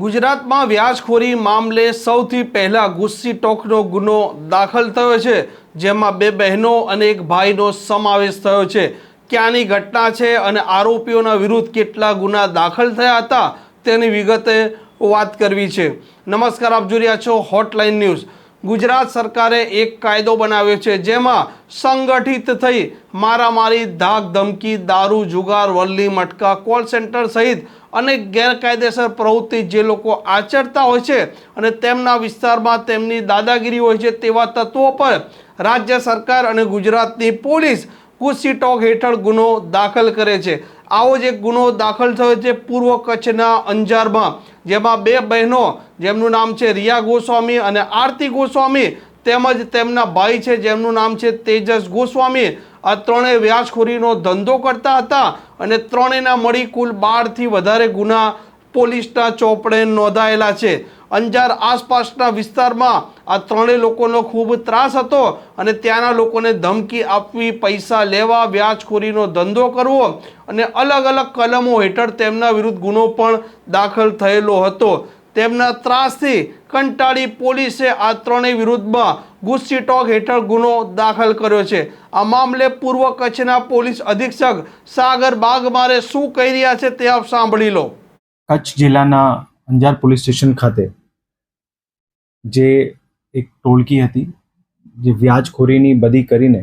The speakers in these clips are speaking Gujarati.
ગુજરાતમાં વ્યાજખોરી મામલે સૌથી પહેલા ગુસ્સી ટોકનો ગુનો દાખલ થયો છે, જેમાં બે બહેનો અને એક ભાઈનો સમાવેશ થયો છે. ક્યાંની ઘટના છે અને આરોપીઓના વિરુદ્ધ કેટલા ગુના દાખલ થયા હતા તેની વિગતે વાત કરવી છે. નમસ્કાર, આપ જોઈ રહ્યા છો હોટલાઇન ન્યૂઝ ગુજરાત સરકારે એક કાયદો બનાવ્યો છે જેમાં સંગઠિત થઈ મારામારી ધાક ધમકી દારૂ, જુગાર, વલ્લી, મટકા, કોલ સેન્ટર સહિત અનેક ગેરકાયદેસર પ્રવૃત્તિ જે લોકો આચરતા હોય છે અને તેમના વિસ્તારમાં તેમની દાદાગીરી હોય છે તેવા તત્વો પર રાજ્ય સરકાર અને ગુજરાતની પોલીસ કુસ્સી ટોક હેઠળ ગુનો દાખલ કરે છે. આવો જ એક ગુનો દાખલ થયો છે પૂર્વ કચ્છના અંજારમાં. જેમાં બે બહેનો, જેમનું નામ છે રિયા ગોસ્વામી અને આરતી ગોસ્વામી, તેમજ તેમના ભાઈ છે જેમનું નામ છે તેજસ ગોસ્વામી. આ ત્રણેય વ્યાજખોરીનો ધંધો કરતા હતા અને ત્રણેયના મળી કુલ બારથી વધારે ગુના પોલીસના ચોપડે નોંધાયેલા છે. અંજાર આસપાસના વિસ્તારમાં આ ત્રણેય લોકોનો ખૂબ ત્રાસ હતો અને ત્યાંના લોકોને ધમકી આપવી, પૈસા લેવા, વ્યાજખોરીનો ધંધો કરવો અને અલગ અલગ કલમો હેઠળ તેમના વિરુદ્ધ ગુનો પણ દાખલ થયેલો હતો. તેમના ત્રાસથી કંટાળી પોલીસે આ ત્રણેય વિરુદ્ધમાં ગુસ્સી ટોક હેઠળ ગુનો દાખલ કર્યો છે. આ મામલે પૂર્વ કચ્છના પોલીસ અધિક્ષક સાગર બાગમારે શું કહી રહ્યા છે તે આપ સાંભળી લો. કચ્છ જિલ્લાના અંજાર પોલીસ સ્ટેશન ખાતે જે એક ટોળકી હતી, જે વ્યાજખોરીની બદી કરીને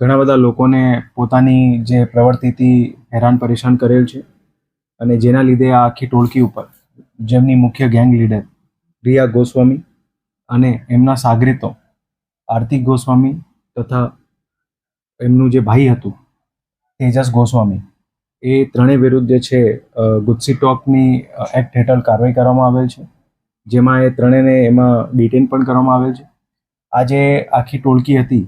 ઘણા બધા લોકોને પોતાની જે પ્રવૃત્તિથી હેરાન પરેશાન કરેલ છે અને જેના લીધે આ આખી ટોળકી ઉપર જેમની મુખ્ય ગેંગ લીડર રિયા ગોસ્વામી અને એમના સાગરીતો આરતી ગોસ્વામી તથા એમનું જે ભાઈ હતું તેજસ ગોસ્વામી એ ત્રણેય વિરુદ્ધ જે છે ગુજસી ટોપની એક્ટ હેઠળ કાર્યવાહી કરવામાં આવેલ છે. જેમાં એ ત્રણેયને એમાં ડિટેન પણ કરવામાં આવેલ છે. આજે આખી ટોળકી હતી,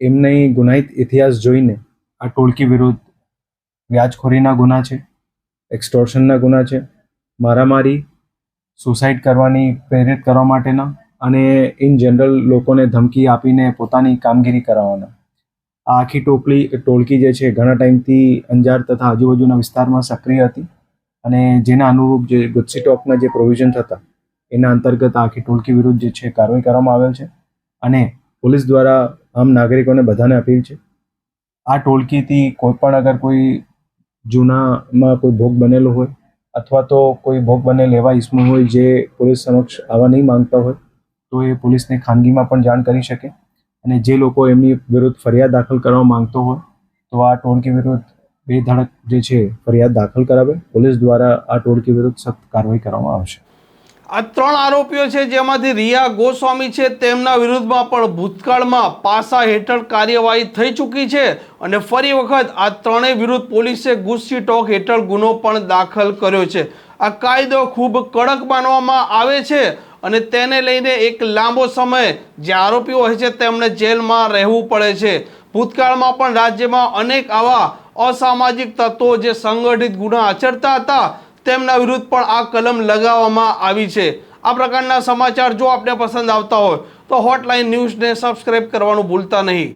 એમની ગુનાહિત ઇતિહાસ જોઈને આ ટોળકી વિરુદ્ધ વ્યાજખોરીના ગુના છે, એક્સટોર્શનના ગુના છે, મારામારી, સુસાઇડ કરવાની પ્રેરિત કરવા માટેના અને ઇન જનરલ લોકોને ધમકી આપીને પોતાની કામગીરી કરાવવાના. આ આખી ટોપલી, ટોળકી જે છે, ઘણા ટાઈમથી અંજાર તથા આજુબાજુના વિસ્તારમાં સક્રિય હતી અને જેના અનુરૂપ જે ગુજસી ટોકના જે પ્રોવિઝન હતા એના અંતર્ગત આખી ટોળકી વિરુદ્ધ જે છે, કાર્યવાહી કરવામાં આવેલ છે અને પોલીસ દ્વારા આમ નાગરિકોને બધાને અપીલ છે. આ ટોળકીથી કોઈ પણ અગર કોઈ જૂનામાં કોઈ ભોગ બનેલો હોય અથવા તો કોઈ ભોગ બનેલ એવા ઇસમો હોય જે પોલીસ સમક્ષ આવવા નહીં માંગતા હોય, તો એ પોલીસને ખાનગીમાં પણ જાણ કરી શકે. અને જે લોકો એમની વિરુદ્ધ ફરિયાદ દાખલ કરવા માંગતો હોય, તો આ ટોળકી વિરુદ્ધ બે જે છે, ફરિયાદ દાખલ કરાવે. પોલીસ દ્વારા આ ટોળકી વિરુદ્ધ સખ્ત કાર્યવાહી કરવામાં આવશે. આ ત્રણ આરોપીઓ છે, જેમાંથી રિયા ગોસ્વામી છે, તેમના વિરુદ્ધમાં પણ ભૂતકાળમાં પાસા હેઠળ કાર્યવાહી થઈ ચૂકી છે અને ફરી વખત આ ત્રણેય વિરુદ્ધ પોલીસે ગુસ્સી ટોક હેઠળ ગુનો પણ દાખલ કર્યો છે. આ કાયદો ખૂબ કડક માનવામાં આવે છે અને તેને લઈને એક લાંબો સમય જે આરોપીઓ હોય છે તેમણે જેલમાં રહેવું પડે છે. ભૂતકાળમાં પણ રાજ્યમાં અનેક આવા અસામાજિક તત્વો જે સંગઠિત ગુના આચરતા હતા, તેમના વિરુદ્ધ પણ આ કલમ લગાવવામાં આવી છે. આ પ્રકારના સમાચાર જો આપને પસંદ આવતા હોય, તો હોટલાઇન ન્યૂઝને સબસ્ક્રાઇબ કરવાનું ભૂલતા નહીં.